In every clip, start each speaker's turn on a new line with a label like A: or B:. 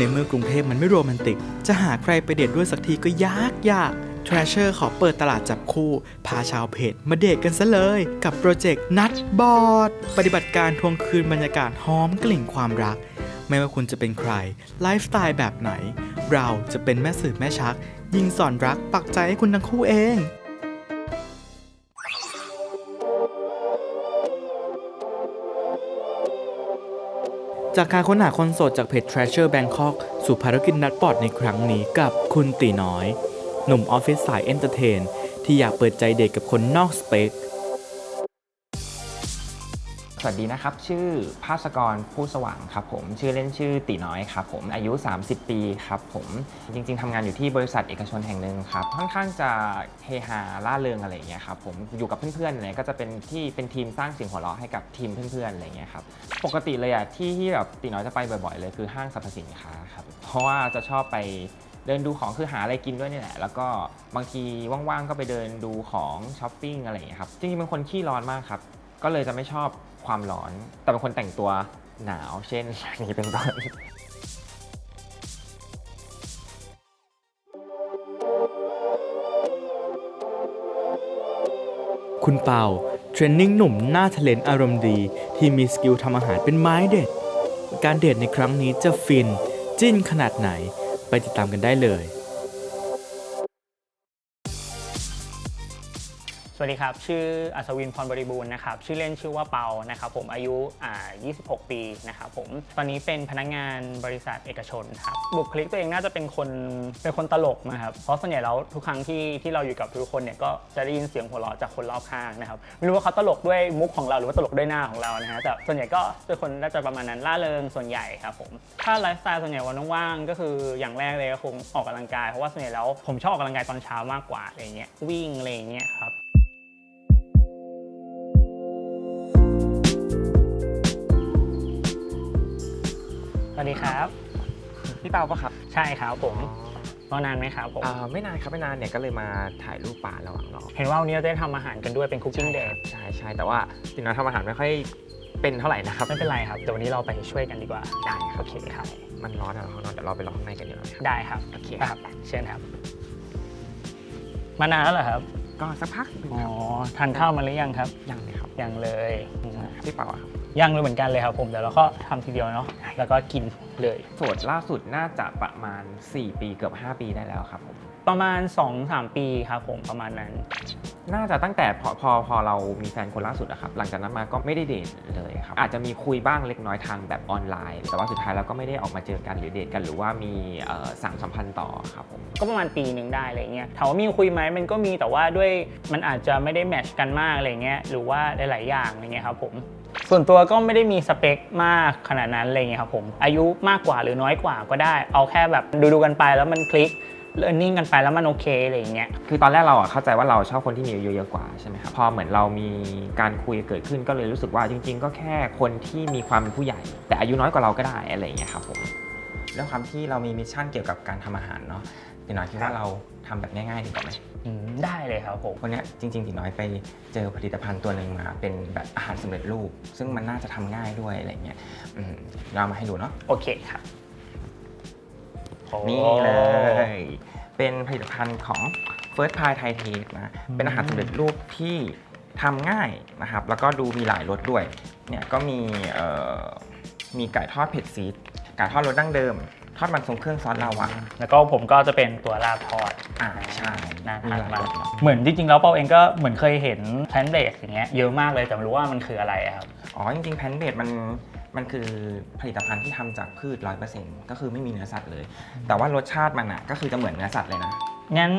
A: ในเมื่อกรุงเทพมันไม่โรแมนติก จะหาใครไปเดทด้วยสักทีก็ยากยาก Treasure ขอเปิดตลาดจับคู่ พาชาวเพจมาเดทกันซะเลย กับโปรเจกต์นัดบอดปฏิบัติการทวงคืนบรรยากาศหอมกลิ่นความรัก ไม่ว่าคุณจะเป็นใคร ไลฟ์สไตล์แบบไหน เราจะเป็นแม่สื่อแม่ชัก ยิงสอนรักปักใจให้คุณทั้งคู่เอง จากการค้นหาคนโสดจากเพจ Treasure Bangkok สู่ภารกิจนัดปอดในครั้งนี้กับคุณตีน้อย หนุ่มออฟฟิศสายเอนเตอร์เทน ที่อยากเปิดใจเด็กกับคนนอกสเปค
B: สวัสดีนะครับ ชื่อภาสกรผู้สว่างครับผม ชื่อเล่นชื่อตีน้อยครับผมอายุ 30 ปีครับผมจริง ๆทำงานอยู่ที่บริษัทเอกชนแห่งหนึ่งครับค่อนข้างจะเฮฮาล่าเริงอะไรอย่างเงี้ยครับผมอยู่กับเพื่อนๆเนี่ยก็จะเป็นที่เป็นทีมสร้างเสียงหัวเราะให้กับทีมเพื่อนๆอะไรอย่างเงี้ยครับปกติเลยอะที่ที่แบบตีน้อยจะไปบ่อย ๆ เลยคือห้างสรรพสินค้าครับเพราะว่าจะชอบไปเดินดูของคือหาอะไรกินด้วยนี่แหละ แล้วก็บางทีว่างๆก็ไปเดินดูของช้อปปิ้งอะไรอย่างเงี้ยครับจริงๆเป็นคนขี้ร้อนมากครับก็เลยจะไม่ชอบ ความร้อน แต่เป็นคนแต่งตัวหนาว เช่นอย่างนี้เป็นต้น
A: คุณเปาเทรนนิ่งหนุ่มหน้าทะเลนอารมณ์ดี ที่มีสกิลทำอาหารเป็นไม้เด็ด การเดทในครั้งนี้จะฟิน จิ้นขนาดไหน ไปติดตามกันได้เลย
C: สวัสดีครับ ชื่ออัศวินพรบริบูรณ์นะครับ ชื่อเล่นชื่อว่าเปา นะครับผม อายุอ่า26 ปีนะครับผม ตอนนี้เป็นพนักงานบริษัทเอกชนครับ บุคลิกตัวเองน่าจะเป็นคน เป็นคนตลกนะครับ เพราะส่วนใหญ่แล้วทุกครั้งที่ที่เราอยู่กับทุกคนเนี่ยก็จะได้ยินเสียงหัวเราะจากคนรอบข้างนะครับ ไม่รู้ว่าเขาตลกด้วยมุกของเราหรือว่าตลกด้วยหน้าของเรานะฮะ แต่ส่วนใหญ่ก็เป็นคนน่าจะประมาณนั้นล่าเริงส่วนใหญ่ครับผม ถ้าไลฟ์สไตล์ส่วนใหญ่วันว่างๆก็คืออย่างแรกเลยก็คงออกกำลังกาย เพราะว่าส่วนใหญ่แล้วผมชอบออกกำลังกายตอนเช้ามากกว่าอะไรเงี้ย วิ่งอะไรเงี้ยครับ วัสดีครับ
B: พี่เปาปะครับ
C: ใช่ครับผมรอนานไหมครับผม
B: อ่าไม่นานครับไม่นานเนี่ยก็เลยมาถ่ายรูปป่าระหว่างรอ
C: เห็นว่าวันนี้เราจะได้ทำอาหารกันด้วยเป็นคุกกิ้งเดย์
B: ใช่ใช่แต่ว่าตีน้อยทำอาหารไม่ค่อยเป็นเท่าไหร่นะครับ
C: ไม่เป็นไรครับเดี๋ยววันนี้เราไปช่วยกันดีกว่า
B: ได้ครั
C: โอบเคครับ
B: มันร้อนอะข้างนอกเดี๋ยวเราไปรอข้างในกันดีกว่าครับ
C: ได้ครับ
B: โอเค
C: ครับเชิญครับ มานานแล้วเหรอครับ
B: ก็สักพักหนึ่ง
C: อ๋อ
B: ครับ
C: ทานข้าวมาหรือยังครับ
B: ยังเลยครับ
C: ยังเลยอืม
B: พี่เปาอะครับ
C: ยังเลยเหมือนกันเลยครับผมเดี๋ยวเราก็ทำทีเดียวเนาะแล้วก็กินเลย
B: โสดล่าสุดน่าจะประมาณ 4 ปีเกือบ 5 ปีได้แล้วครับผม
C: ประมาณ 2-3 ปีครับผมประมาณนั้น
B: น่าจะตั้งแต่พอพอพอเรามีแฟนคนล่าสุดอะครับหลังจากนั้นมาก็ไม่ได้เดทเลยครับอาจจะมีคุยบ้างเล็กน้อยทางแบบออนไลน์ แต่ว่าสุดท้ายเราก็ไม่ได้ออกมาเจอกันหรือเดทกันหรือว่ามีเอ่อสามสัมพันธ์ต่อครับผม
C: ก็ประมาณปีหนึ่งได้อะไรเงี้ยถามว่ามีคุยไหมมันก็มีแต่ว่าด้วยมันอาจจะไม่ได้แมทชกันมากอะไรเงี้ยหรือว่าหลาย ๆ อย่างอะไรเงี้ยครับผม ส่วนตัวก็ไม่ได้มีสเปคมากขนาดนั้นอะไรเงี้ยครับผมอายุมากกว่าหรือน้อยกว่าก็ได้ เอาแค่แบบดูดูๆกันไปแล้วมันคลิกเ a ร์นนิ่งกันไปแล้วมันโอเคอะไรเงี้ย
B: คือตอนแรกเราอะเข้าใจว่าเราชอบคนที่มีอายุเยอะกว่าใช่ไหมครับ พอเหมือนเรามีการคุยเกิดขึ้นก็เลยรู้สึกว่าจริง ๆ ก็แค่คนที่มีความเป็นผู้ใหญ่ แต่อายุน้อยกว่าเราก็ได้อะไรอย่างเงี้ยครับผม ด้วยความที่เรามีมิชชั่นเกี่ยวกับการทำอาหารเนาะพี่น้อยคิดว่าเรา ทำแบบง่ายๆดีกว่าไหม
C: อืมได้เลยครับผม
B: วันเนี้ยจริงๆพี่น้อยไปเจอผลิตภัณฑ์ตัวหนึ่งมาเป็นแบบอาหารสำเร็จรูป ซึ่งมันน่าจะทำง่ายด้วยอะไรเงี้ยอืมเราเอามาให้ดูเนาะ
C: โอเคครับโอ้
B: นี่เลย เป็นผลิตภัณฑ์ของ First Pie Thai Taste นะ เป็นอาหารสำเร็จรูปที่ทำง่ายนะครับ แล้วก็ดูมีหลายรสด้วย เนี่ยก็มีเอ่อมีไก่ทอดเผ็ดซีดไก่ทอดรสดั้งเดิม ทอดมันทรงเครื่องซอสลาวา
C: แล้วก็ผมก็จะเป็นตัวลาบทอด
B: อ่าใช่
C: น่า
B: มี
C: ทาน
B: หลาย
C: มารก
B: สเนอะ
C: เหมือนจริงๆแล้วเปาเองก็เหมือนเคยเห็นแพนเบสอย่างเงี้ยเยอะมากเลยแต่ไม่รู้ว่ามันคืออะไรอะครับ
B: อ๋อจริงๆแพนเบดมันมันคือผลิตภัณฑ์ที่ทำจากพืช100%ก็คือไม่มีเนื้อสัตว์เลย แต่ว่ารสชาติมันอะก็คือจะเหมือนเนื้อสัตว์เลยนะ
C: งั้น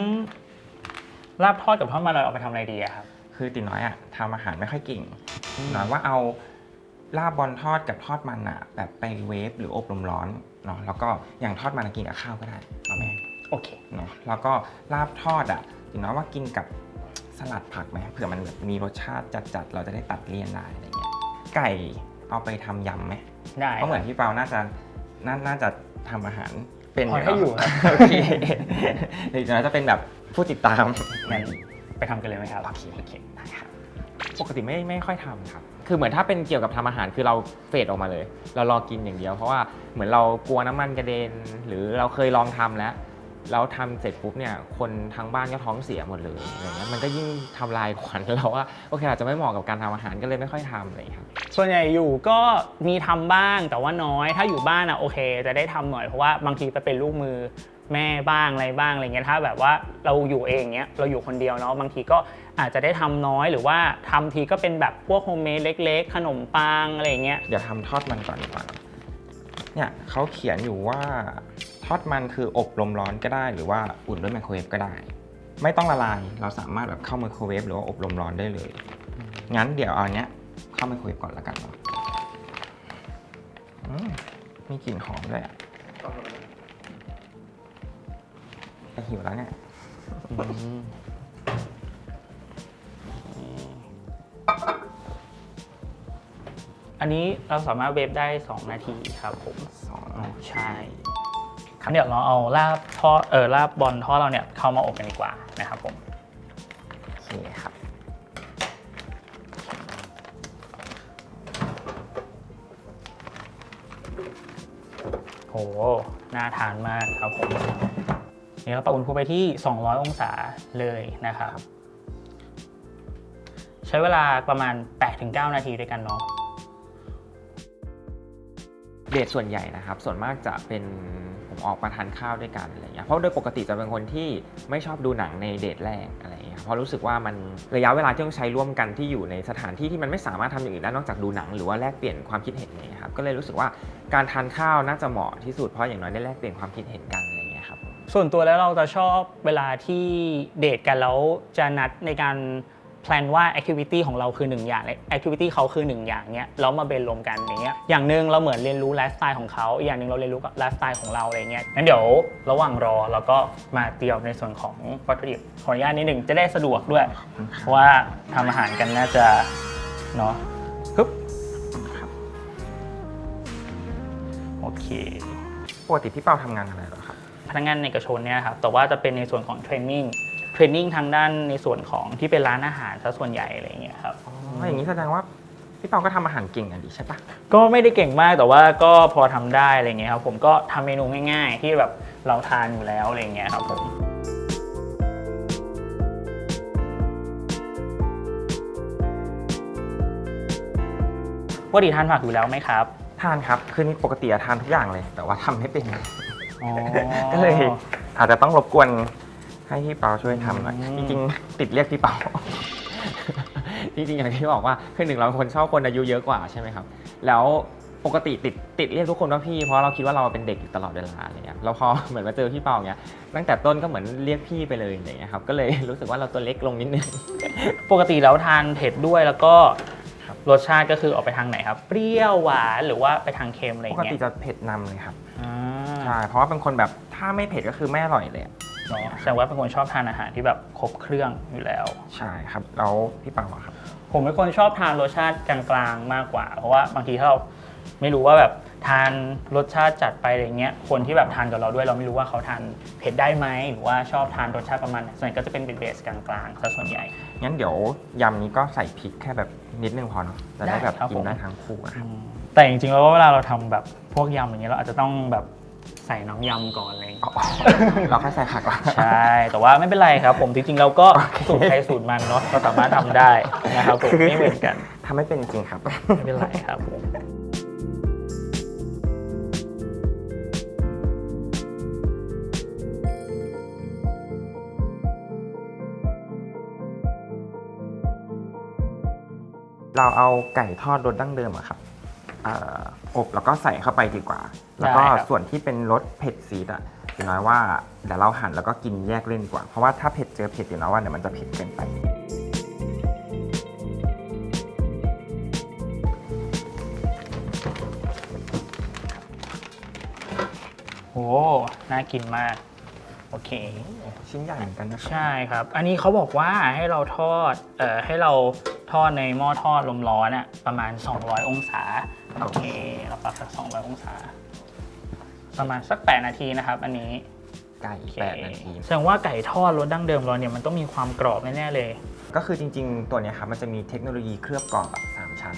C: ลาบทอดกับทอดมันเราเอาไปทำอะไรดีอะครับ
B: คือติน้อยอะทำอาหารไม่ค่อยเก่งหน่อยว่าเอาลาบบอลทอดกับทอดมันอะ แบบไปเวฟหรืออบลมร้อน เนาะแล้วก็อย่างทอดมันอะกินกับข้าวก็ได้เอาไหม
C: โอเค
B: เนาะแล้วก็ลาบทอดอะติน้อยว่ากินกับสลัดผักไหมเผื่อมันแบบมีรสชาติจัดๆเราจะได้ตัดเลี่ยนได้อะไรเงี้ยไก่เอาไปทำยำไหม
C: ได้
B: เพราะเหมือนพี่เปาน่าจะนาน่าจะทำอาหารเป็น
C: พอให้อยู่ครับ
B: โอเคเดี๋ยวจะเป็นแบบผู้ติดตาม
C: งั้นไปทำกันเลยไหมครับ
B: โอเคโอเคได้ครับปกติไม่ไม่ค่อยทำครับ คือเหมือนถ้าเป็นเกี่ยวกับทำอาหารคือเราเฟดออกมาเลย เรารอกินอย่างเดียว เพราะว่าเหมือนเรากลัวน้ำมันกระเด็น หรือเราเคยลองทำแล้ว แล้วทำเสร็จปุ๊บเนี่ยคนทั้งบ้านก็ท้องเสียหมดเลยอะไรเงี้ยมันก็ยิ่งทำลายขวัญเราว่าโอเคอาจจะไม่เหมาะกับการทำอาหารก็เลยไม่ค่อยทำอะไรอย่างเลยครับ
C: ส่วนใหญ่อยู่ก็มีทำบ้างแต่ว่าน้อย ถ้าอยู่บ้านอะโอเค จะได้ทำหน่อยเพราะว่าบางทีไปเป็นลูกมือแม่บ้างอะไรบ้างอะไรเงี้ยถ้าแบบว่าเราอยู่เองเนี้ยเราอยู่คนเดียวเนาะบางทีก็อาจจะได้ทำน้อยหรือว่าทำทีก็เป็นแบบพวกโฮมเมดเล็ก ๆ ขนมปังอะไรเงี้ย
B: เดี๋ยวทำทอดมันก่อนดีกว่าเนี่ยเขาเขียนอยู่ว่าทอดมันคืออบลมร้อนก็ได้ หรือว่าอุ่นด้วยไมโครเวฟก็ได้ ไม่ต้องละลายเราสามารถแบบเข้าไมโครเวฟหรือว่าอบลมร้อนได้เลย งั้นเดี๋ยวเอาเนี้ย เข้าไมโครเวฟก่อนละกันเนาะอืมมีกลิ่นหอมด้วยอะแต่หิวแล้วเนี่ย
C: อันนี้เราสามารถเวฟได้ 2 นาทีครับผม
B: สอง
C: ใช่เดี๋ยวเราเอาลาบทอดเออลาบบอลทอดเราเนี่ยเข้ามาอบกันดีกว่านะครับผม หน่าทานมากครับผมนี่เราปรับอุณหภูมิไปที่ 200 องศาเลยนะครับ ใช้เวลาประมาณ 8-9 นาทีด้วยกันเนาะ
B: เดทส่วนใหญ่นะครับ ส่วนมากจะเป็นผมออกมาทานข้าวด้วยกันอะไรเงี้ยเพราะโดยปกติจะเป็นคนที่ไม่ชอบดูหนังในเดทแรกอะไรเงี้ยเพราะรู้สึกว่ามันระยะเวลาที่ต้องใช้ร่วมกันที่อยู่ในสถานที่ที่มันไม่สามารถทำอย่างอื่นได้นอกจากดูหนังหรือว่าแลกเปลี่ยนความคิดเห็นอะไรเนี่ยครับก็เลยรู้สึกว่าการทานข้าวน่าจะเหมาะที่สุดเพราะอย่างน้อยได้แลกเปลี่ยนความคิดเห็นกันอะไรเงี้ยครับ
C: ส่วนตัวแล้วเราจะชอบเวลาที่เดทกันแล้วจะนัดในการ แพลนว่าแอคทิวิตี้ของเราคือหนึ่งอย่างแอคทิวิตี้เขาคือหนึ่งอย่างเนี้ยแล้วมาเบนรวมกันอย่างเงี้ยอย่างหนึ่งเราเหมือนเรียนรู้ไลฟ์สไตล์ของเขาอีกอย่างหนึ่งเราเรียนรู้กับไลฟ์สไตล์ของเราอะไรเงี้ยงั้นเดี๋ยวระหว่างรอเราก็มาเตรียมในส่วนของวัตถุดิบขออนุญาตนิดหนึ่งจะได้สะดวกด้วย เพราะว่าทำอาหารกันน่าจะเนาะปึ๊บโอเค
B: ปกติพี่เปาทำงานอะไรเหรอครับ
C: พนักงานเอกชนเนี่ยครับ แต่ว่าจะเป็นในส่วนของเทรนนิ่ง เทรนนิ่งทางด้านในส่วนของที่เป็นร้านอาหารซะส่วนใหญ่อะไรอย่างเงี้ยครับ
B: อ๋ออย่างนี้แสดงว่าพี่เปาก็ทำอาหารเก่งอะดิใช่ปะ
C: ก็ไม่ได้เก่งมากแต่ว่าก็พอทำได้อะไรเงี้ยครับผมก็ทำเมนูง่าย ๆ ที่แบบเราทานอยู่แล้วอะไรเงี้ยครับผมปกติทานผักอยู่แล้วไหมครับ
B: ทานครับคือนี่ปกติอะทานทุกอย่างเลย แต่ว่าทำไม่เป็น
C: อ๋อ
B: ก็เลยอาจจะต้องรบกวน ให้พี่เปาช่วยทำหน่อย
C: อืม
B: จริงๆ ติดเรียกพี่เปา จริงๆอย่างที่บอกว่าคือหนึ่งเราเป็นคนชอบคนอายุเยอะกว่าใช่ไหมครับ แล้วปกติติดติดเรียกทุกคนว่าพี่เพราะเราคิดว่าเราเป็นเด็กอยู่ตลอดเวลาอะไรเงี้ยแล้วพอเหมือนมาเจอพี่เปาอย่างเงี้ยตั้งแต่ต้นก็เหมือนเรียกพี่ไปเลยอย่างเงี้ยครับก็เลยรู้สึกว่าเราตัวเล็กลงนิดนึง
C: ปกติแล้วทานเผ็ดด้วยแล้วก็
B: ครับ
C: รสชาติก็คือออกไปทางไหนครับ เปรี้ยวหวานหรือว่าไปทางเค็มอะไรอ
B: ป
C: ย่ากง
B: ติ
C: เงี้ย
B: จะเผ็ดนำเลยครับ
C: อ่า
B: ใช่เพราะว่าเป็นคนแบบถ้าไม่เผ็ดก็คือไม่อร่อยเลยอะ
C: เนาะแสดงว่าเป็นคนชอบทานอาหารที่แบบครบเครื่องอยู่แล้ว
B: ใช่ครับแล้วพี่เปาอะครับ
C: ผมเป็นคนชอบทานรสชาติกลางๆมากกว่า เพราะว่าบางทีถ้าเราไม่รู้ว่าแบบทานรสชาติจัดไปอะไรเงี้ยคนที่แบบทานกับเราด้วยเราไม่รู้ว่าเขาทานเผ็ดได้ไหมหรือว่าชอบทานรสชาติประมาณไหนส่วนใหญ่ก็จะเป็นเบสกลางๆซะส่วนใหญ่
B: งั้นเดี๋ยวยำนี้ก็ใส่พริกแค่แบบนิดนึงพอเนาะจะได้แบบ
C: ได้ครับ
B: กิ
C: ผ
B: น
C: ม
B: ได้ทั้งคู่อะครับ
C: แต่จริงๆแล้วเวลาเราทำแบบพวกยำอย่างเงี้ยเราอาจจะต้องแบบ ใส่น้ำยำก่อนอะไรอย่างเลย
B: เราแค่ใส่ผักก่อน
C: ใช่ แต่ว่าไม่เป็นไรครับ ผมจริงๆเราก็สูตรใครสูตรมันเนาะเราสามารถทำได้นะครับผมไม่เหมือนกัน
B: ทำไม่เป็นจริงครับ
C: ไม่เป็นไรครับผม
B: เราเอาไก่ทอดรสดั้งเดิมอะครับเอ่ออบแล้วก็ใส่เข้าไปดีกว่า แล้วก็
C: ได้ครับ
B: ส่วนที่เป็นรสเผ็ดซีดอะอย่างน้อยว่าเดี๋ยวเราหั่นแล้วก็กินแยกเล่นดีกว่า เพราะว่าถ้าเผ็ดเจอเผ็ดอย่างน้อยว่าเดี๋ยวมันจะเผ็ดเกินไป
C: โห น่ากินมาก โอเค
B: ชิ้นใหญ่เหมือนกันนะครับ
C: ใช่ครับ อันนี้เขาบอกว่าให้เราทอด เอ่อ ให้เราทอดในหม้อทอดลมร้อนอะประมาณ 200 องศา โอเค เราปรับสัก200องศา ประมาณสัก 8 นาทีนะครับ อันนี้
B: ไก่
C: โอเค
B: แปดนาที
C: แสดงว่าไก่ทอดรสดั้งเดิมเราเนี่ยมันต้องมีความกรอบแน่ๆเลย
B: ก็คือจริง ๆ ตัวเนี้ยครับมันจะมีเทคโนโลยีเคลือบกรอบแบบสามชั้น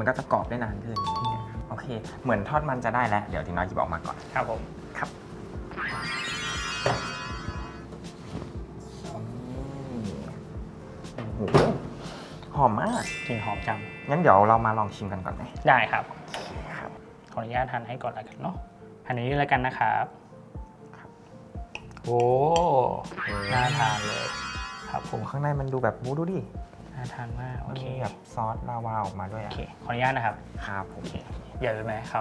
B: มันก็จะกรอบได้นานขึ้นอะไรเงี้ยครับโอเค เหมือนทอดมันจะได้แล้ว เดี๋ยวตีน้อยหยิบออกมาก่อน
C: ครับผม
B: ครับ โอ้โห หอมมาก
C: กลิ่นหอมจัง
B: งั้นเดี๋ยวเรามาลองชิมกันก่อนไหม
C: ได้ครับ
B: ครับ
C: ขออนุญาตทานให้ก่อนแล้วกันเนาะอันนี้แล้วกันนะครับโอ้น่าทานเลย ครับผ
B: ผมมข้างในมันดูแบบมูดูดิ
C: น่าทานมากโอ
B: มัน
C: เค
B: มีแบบซอสลาวาออกมาด้วย
C: โอ
B: อะ
C: เคขออนุญาตนะครับ
B: ครับผม
C: โอเคใหญ่เลยไหมค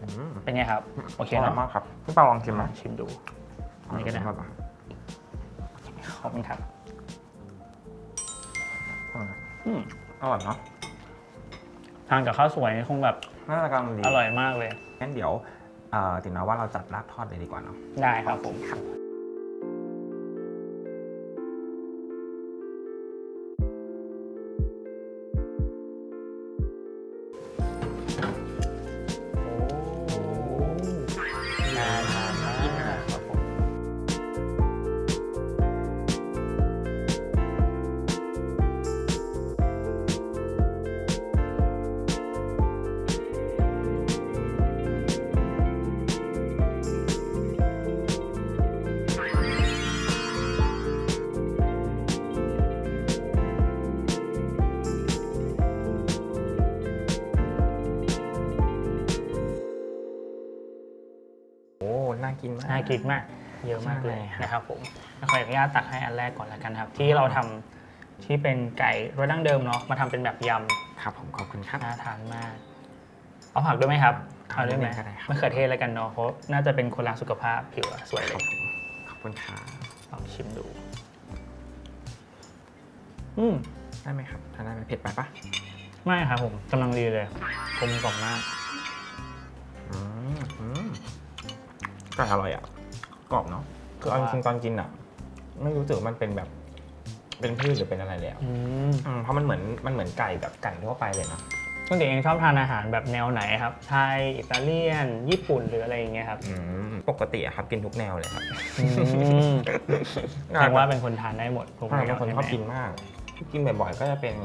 B: อืมำ
C: เป็นไงครับ โอเค
B: อร่อ
C: เนาะ
B: ยมากครับพี่เปาลองชิมไหม
C: ชิมดูอันนี้ก็ได้
B: ครับ
C: ขอบคุณครับ
B: อืม
C: อืม
B: อร่อยเนาะ
C: ทานกับข้าวสวยนี่คงแบบ
B: น่าจะกำลังดี
C: อร่อยมากเลย
B: งั้นเดี๋ยวเอ่อติน้อยว่าเราจัดราดทอดเลยดีกว่าเนาะ
C: ได้ครับผม กิ
B: นมาก
C: น่ากินมาก เยอะมากเลย
B: ใช่ครับ
C: นะครับผมขออนุญาตตักให้อันแรกก่อนแล้วกันครับ ที่เราทำที่เป็นไก่รสดั้งเดิมเนาะมาทำเป็นแบบยำ
B: ครับผมขอบคุณครับ
C: น่าทานมาก เอาผักด้วยไหมครับ
B: เอา
C: เอาด้วยไหม
B: ก็ได้ครับ
C: มะเขือเทศแล้วกันเนาะเพราะน่าจะเป็นคนรักสุขภาพผิวอะสวย
B: ค
C: เล
B: รับ
C: ย
B: ผมขอบคุณครับ
C: ลองชิมดู อืม
B: ได้ไหมครับทานได้ไหมเผ็ดไปปะ
C: ไม่ครับผมกำลังดีเลยกลมกล่อมมาก
B: อืมอืมก็อร่อยอะ กรอบเนาะคือเอาจริงๆตอนกินอะ ไม่รู้สึกว่ามันเป็นแบบ เป็นพืชหรือเป็นอะไรเลยอะ
C: อืม
B: อืมเพราะมันเหมือนมันเหมือนไก่แบบไก่ทั่วไปเลยเนาะ
C: คุณเด็กเองชอบทานอาหารแบบแนวไหนครับ ไทย อิตาเลียน ญี่ปุ่นหรืออะไรอย่างเงี้ยครับ
B: อืมปกติอะครับกินทุกแนวเลยครับ
C: อืมแสดงว่าเป็นคนทานได้หมดทุก
B: ใช่
C: แน
B: บาวงคน
C: ใช่
B: ช
C: ไห
B: อ
C: ม
B: บกินมากที่กินบ่อยๆก็จะเป็น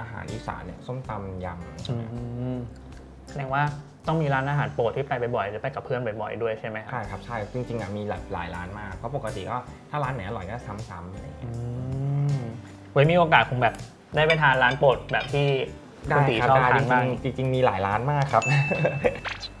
B: อาหารอีสานเนี่ยส้มตำยำใช่
C: อื
B: ไหม
C: มแสดงว่า ต้องมีร้านอาหารโปรดที่ไปบ่อยๆหรือไปกับเพื่อนบ่อยๆด้วยใช่ไหมครับ
B: ใช่ครับใช่จริงๆอะมีหลายหลายร้านมากเพราะปกติก็ถ้าร้านไหนอร่อยก็ซ้ำๆอะไรอย่างเงี้ย
C: อืมไว้มีโอกาสคงแบบได้ไปทานร้านโปรดแบบที่คุณตีชอบทานบ้าง
B: จริงๆจริงๆมีหลายร้านมากครับ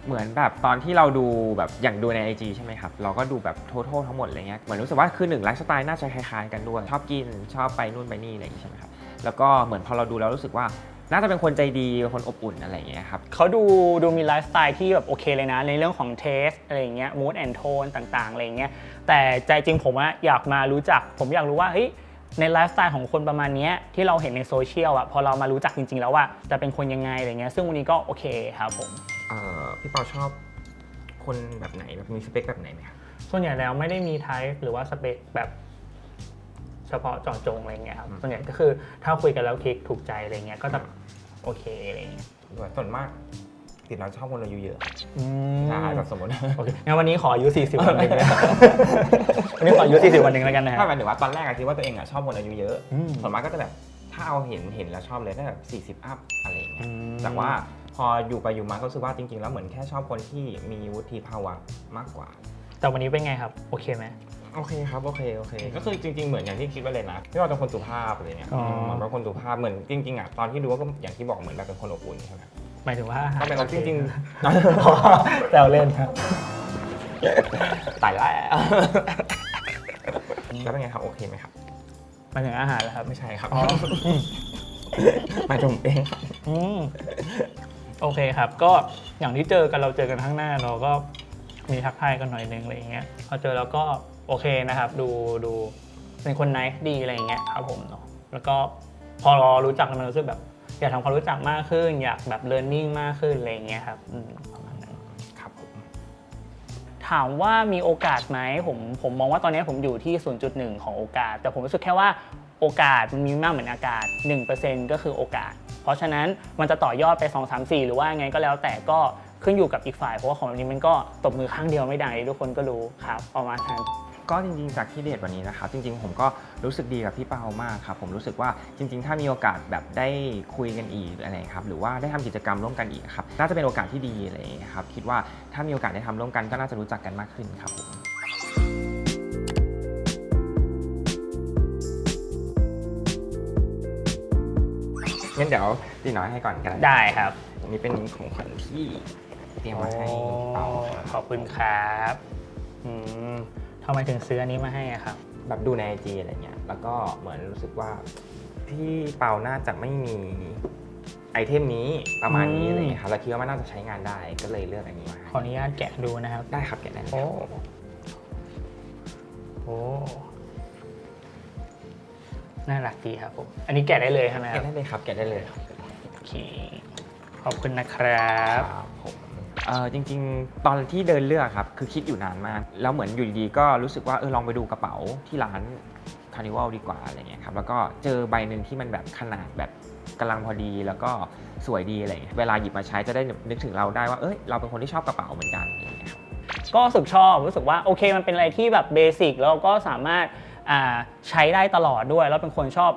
B: เหมือนแบบตอนที่เราดูแบบอย่างดูใน IG ใช่ไหมครับ เราก็ดูแบบทั้งทั้งหมดอะไรเงี้ยเหมือนรู้สึกว่าคือหนึ่งไลฟ์สไตล์น่าจะคล้ายๆกันด้วย ชอบกินชอบไปนู่นไปนี่อะไรอย่างงี้ใช่ไหมครับแล้วก็เหมือนพอเราดูแล้วรู้สึกว่า น่าจะเป็นคนใจดีคนอบอุ่นอะไรอย่างเงี้ยครับ
C: เขาดูดูมีไลฟ์สไตล์ที่แบบโอเคเลยนะ ในเรื่องของเทสอะไรอย่างเงี้ยมูดแอนโทนต่างๆอะไรอย่างเงี้ยแต่ใจจริงผมอะอยากมารู้จัก ผมอยากรู้ว่าเฮ้ยในไลฟ์สไตล์ของคนประมาณเนี้ยที่เราเห็นในโซเชียลอะพอเรามารู้จักจริง ๆ แล้วว่าจะเป็นคนยังไงอะไรเงี้ยซึ่งวันนี้ก็โอเคครับผม
B: เอ่อพี่เปาชอบคนแบบไหนแบบมีสเปคแบบไหนไหมครับ
C: ส่วนใหญ่แล้วไม่ได้มีไทป์หรือว่าสเปคแบบเฉ พาะเจาะจงอะไรเงี้ยครับ
B: อืม
C: ส่วนใหญ่ก็คือถ้าคุยกันแล้วคลิกถูกใจอะไรเงี้ยก็จะโอเคอะไรเงี้ย
B: ด้วยส่วนมากติดเราชอบคนอายุเยอะ
C: อืม
B: ใช่แบบสมมติ
C: โอเคงั้นวันนี้ขออายุ 40 วันหนึ่งนะวันนี้ขออายุ 40 วันหนึ่งแล้วกันนะค
B: ถ้า
C: รับ
B: หมายถึงว่าตอนแรกอะคิดว่าตัวเองอะชอบคนอายุเยอะ
C: อืม
B: ส่วนมากก็จะแบบถ้าเอาเห็นเห็นแล้วชอบเลยได้แบบ40 อัพอะไรอย่างเงี้ย
C: อืม
B: แต่ว่าพออยู่ไปอยู่มาก็รู้สึกว่าจริง ๆ แล้วเหมือนแค่ชอบคนที่มีวุฒิภาวะมากกว่า
C: แต่วันนี้เป็นไงครับ โอเคไหม
B: โอเคครับโอเคโอเค ก็คือจริงๆเหมือนอย่างที่คิดไว้เลยนะที่เราเป็นคนสุภาพอะไรเงี้ย
C: อ๋อ
B: เหมือนเป็นคนสุภาพเหมือนจริงๆอะตอนที่ดูว่าก็อย่างที่บอกเหมือนแบบเป็นคนอบอุ่นใช่ไหม
C: หมายถึงว่า
B: ก็เป็น
C: โอค
B: จริง
C: แซวเล่นครับ
B: ๆตายแล้วแล้วเป็นไงครับโอเคไหมครับ
C: หมายถึงอาหารแล้วครับ
B: ไม่ใช่ครับ
C: อ๋อ
B: หมายถึงผมเองครับ
C: อืมโอเคครับ ก็อย่างที่เจอกันเราเจอกันข้างหน้าเราก็มีทักทายกันหน่อยนึงอะไรอย่างเงี้ยพอเจอแล้วก็ โอเคนะครับ ดูดูเป็นคนไนท์ดีอะไรอย่างเงี้ยครับผมเนาะแล้วก็พอเรารู้จักกันมันรู้สึกแบบ อยากทำความรู้จักมากขึ้น อยากแบบเรียนรู้มากขึ้นอะไรอย่างเงี้ยครับอืมประมาณนั้น
B: ครับผม
C: ถามว่ามีโอกาสไหมผมผมมองว่าตอนนี้ผมอยู่ที่ 0.1 ของโอกาส แต่ผมรู้สึกแค่ว่าโอกาสมันมีมากเหมือนอากาศ 1%ก็คือโอกาส เพราะฉะนั้นมันจะต่อยอดไป 2 3 4 หรือว่าไงก็แล้วแต่ก็ขึ้นอยู่กับอีกฝ่าย เพราะว่าของแบบนี้มันก็ตบมือข้างเดียวไม่ได้ทุกคนก็รู้ครับประมาณนั้น
B: ก็จริงๆจากที่เดทวันนี้นะครับจริงๆ ผมก็รู้สึกดีกับพี่เปามากครับผมรู้สึกว่าจริง ๆ ถ้ามีโอกาสแบบได้คุยกันอีกอะไรครับหรือว่าได้ทำกิจกรรมร่วมกันอีกครับน่าจะเป็นโอกาสที่ดีอะไรอย่างเลยครับคิดว่าถ้ามีโอกาสได้ทำร่วมกันก็น่าจะรู้จักกันมากขึ้นครับผมงั้นเดี๋ยวตีน้อยให้ก่อนกัน
C: ได้ครับ
B: อันนี้เป็นของขวัญที่เตรียมมาให้พี่เปาครับ
C: ขอบคุณครับ อืม ทำไมถึงซื้ออันนี้มาให้อะครับ
B: แบบดูในไอจีอะไรเงี้ย แล้วก็เหมือนรู้สึกว่าพี่เปาน่าจะไม่มีไอเทมนี้ประมาณนี้
C: อืม
B: อะไรเงี้ยครับเราคิดว่ามันน่าจะใช้งานได้ก็เลยเลือกอันนี้มา
C: ขออนุญาตแกะดูนะครับ
B: ได้ครับแกะได้เลย
C: โอ้
B: ครับ
C: โอ้น่ารักดีครับผม อันนี้แกะได้เลยใช่ไหมค
B: แกะ
C: รับ
B: ได้เลยครับแกะได้เลยครับ
C: โอเคขอบคุณนะครับ
B: ครับผม เออจริงๆ ตอนที่เดินเลือกครับ คือคิดอยู่นานมาก แล้วเหมือนอยู่ดีๆก็รู้สึกว่าเออลองไปดูกระเป๋าที่ร้านคาร์นิวัลดีกว่าอะไรเงี้ยครับแล้วก็เจอใบหนึ่งที่มันแบบขนาดแบบกำลังพอดีแล้วก็สวยดีอะไรเงี้ยเวลาหยิบมาใช้จะได้นึกถึงเราได้ว่าเอ้ยเราเป็นคนที่ชอบกระเป๋าเหมือนกันอะไรเงี้ยครับ
C: ก็รู้สึกชอบรู้สึกว่าโอเคมันเป็นอะไรที่แบบเบสิกแล้วก็สามารถใช้ได้ตลอดด้วย แล้วเป็นคนชอบ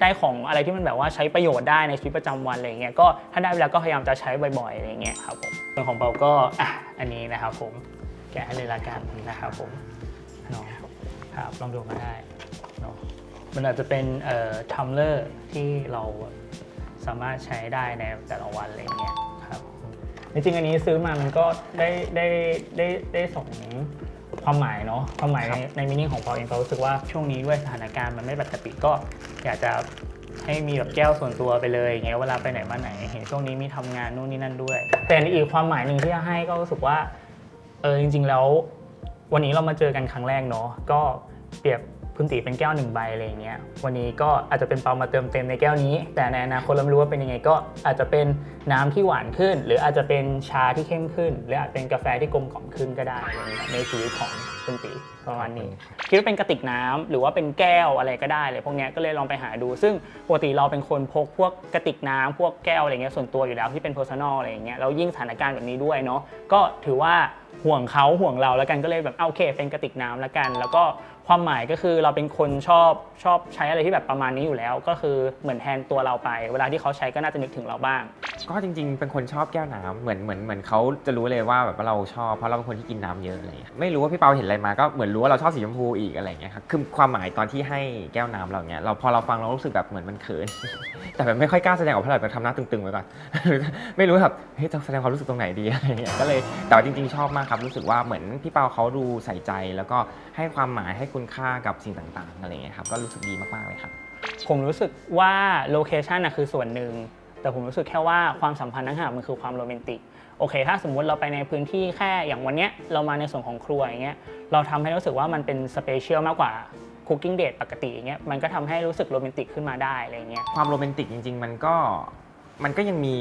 C: ได้ของอะไรที่มันแบบว่าใช้ประโยชน์ได้ในชีวิตประจำวันอะไรเงี้ยก็ถ้าได้เวลาก็พยายามจะใช้บ่อยๆอะไรเงี้ยครับผมส่วนของเปาก็อะอันนี้นะครับผมแกะให้เลยละกันนะครับผมเนาะครับลองดูมาได้เนาะมันอาจจะเป็นเอ่อทัมเลอร์ที่เราสามารถใช้ได้ในแต่ละวันอะไรเงี้ยครับจริงๆอันนี้ซื้อมามันก็ได้ได้ได้ได้ส่ง ความหมายเนาะความหมาย
B: ครั
C: ใน
B: บ
C: ในมินิ่งของเปาเองก็รู้สึกว่าช่วงนี้ด้วยสถานการณ์มันไม่ปกติก็อยากจะให้มีแบบแก้วส่วนตัวไปเลยอย่างเงี้ยเวลาไปไหนมาไหน เห็นช่วงนี้มีทำงานนู่นนี่นั่นด้วย แต่อีกความหมายหนึ่งที่จะให้ก็รู้สึกว่าเออจริง ๆ แล้ว วันนี้เรามาเจอกันครั้งแรกเนาะก็เปรียบ คุณตีเป็นแก้วหนึ่งใบอะไรอย่างเงี้ยวันนี้ก็อาจจะเป็นเปามาเติมเต็มในแก้วนี้ แต่ในอนาคตเราไม่รู้ว่าเป็นยังไงก็อาจจะเป็นน้ำที่หวานขึ้น หรืออาจจะเป็นชาที่เข้มขึ้น หรืออาจเป็นกาแฟที่กลมกล่อมขึ้นก็ได้อะไรเงี้ยในชีวิตของคุณตีประมาณนี้คิดว่าเป็นกระติกน้ำหรือว่าเป็นแก้วอะไรก็ได้เลยพวกเนี้ยก็เลยลองไปหาดู ซึ่งปกติเราเป็นคนพกพวกกระติกน้ำพวกแก้วอะไรเงี้ยส่วนตัวอยู่แล้วที่เป็น personal อะไรอย่างเงี้ยแล้วยิ่งสถานการณ์แบบนี้ด้วยเนาะก็ถือว่า ห่วงเขาห่วงเราแล้วกันก็เลยแบบเอาโอเคเป็นกระติกน้ำแล้วกัน แล้วก็ความหมายก็คือเราเป็นคนชอบชอบใช้อะไรที่แบบประมาณนี้อยู่แล้ว ก็คือเหมือนแทนตัวเราไป เวลาที่เขาใช้ก็น่าจะนึกถึงเราบ้าง
B: ก็จริง ๆ เป็นคนชอบแก้วน้ำเหมือนเหมือนเหมือนเขาจะรู้เลยว่าแบบว่าเราชอบเพราะเราเป็นคนที่กินน้ำเยอะอะไรอย่างเงี้ยไม่รู้ว่าพี่เปาเห็นอะไรมาก็เหมือนรู้ว่าเราชอบสีชมพูอีกอะไรอย่างเงี้ยครับคือความหมายตอนที่ให้แก้วน้ำเราเนี้ยเราพอเราฟังเรารู้สึกแบบเหมือนมันเขินแต่แบบไม่ค่อยกล้าแสดงออกเท่าไหร่แบบทำหน้าตึงๆไว้ก่อนไม่รู้แบบเฮ้ยจะแสดงความรู้สึกตรงไหนดีอะไรเงี้ยก็เลยแต่จริง ๆ ชอบมากครับรู้สึกว่าเหมือนพี่เปาเขาดูใส่ใจ แล้วก็ให้ความหมายให้คุณค่ากับสิ่งต่างๆอะไรอย่างเงี้ยครับก็รู้สึกดีมากๆเลยครับ
C: ผมรู้สึกว่าโลเคชันนะคือส่วนหนึ่งแต่ผมรู้สึกแค่ว่าความสัมพันธ์ทั้งหากมันคือความโรแมนติกโอเค ถ้าสมมุติเราไปในพื้นที่แค่อย่างวันเนี้ยเรามาในส่วนของครัวอย่างเงี้ยเราทำให้รู้สึกว่ามันเป็นสเปเชียลมากกว่าคุกกิ้งเดทปกติอย่างเงี้ยมันก็ทำให้รู้สึกโรแมนติกขึ้นมาได้อะไรเงี้ย
B: ความโรแมนติกจริง ๆ มันก็มันก็ยังมี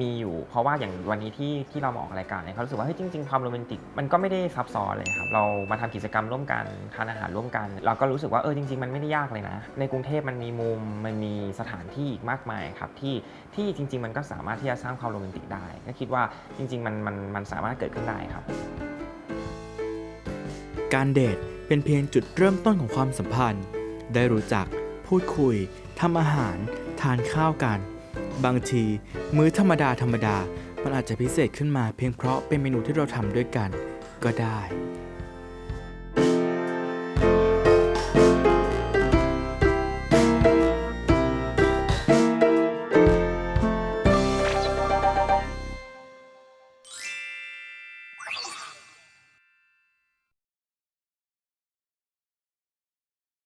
B: มีอยู่ เพราะว่าอย่างวันนี้ที่ที่เรามาออกรายการเนี่ยเขารู้สึกว่าเฮ้ยจริงๆความโรแมนติกมันก็ไม่ได้ซับซ้อนเลยครับเรามาทำกิจกรรมร่วมกันทานอาหารร่วมกัน เราก็รู้สึกว่าเออจริง ๆ มันไม่ได้ยากเลยนะ ในกรุงเทพมันมีมุมมันมีสถานที่อีกมากมายครับที่ที่จริง ๆ มันก็สามารถที่จะสร้างความโรแมนติกได้ ก็คิดว่าจริง ๆ มันมันมันสามารถเกิดขึ้นได้ครับ
A: การเดทเป็นเพียงจุดเริ่มต้นของความสัมพันธ์ ได้รู้จักพูดคุยทำอาหาร ทานข้าวกัน บางที มื้อธรรมดาธรรมดา มันอาจจะพิเศษขึ้นมาเพียงเพราะเป็นเมนูที่เราทำด้วยกัน ก็ได้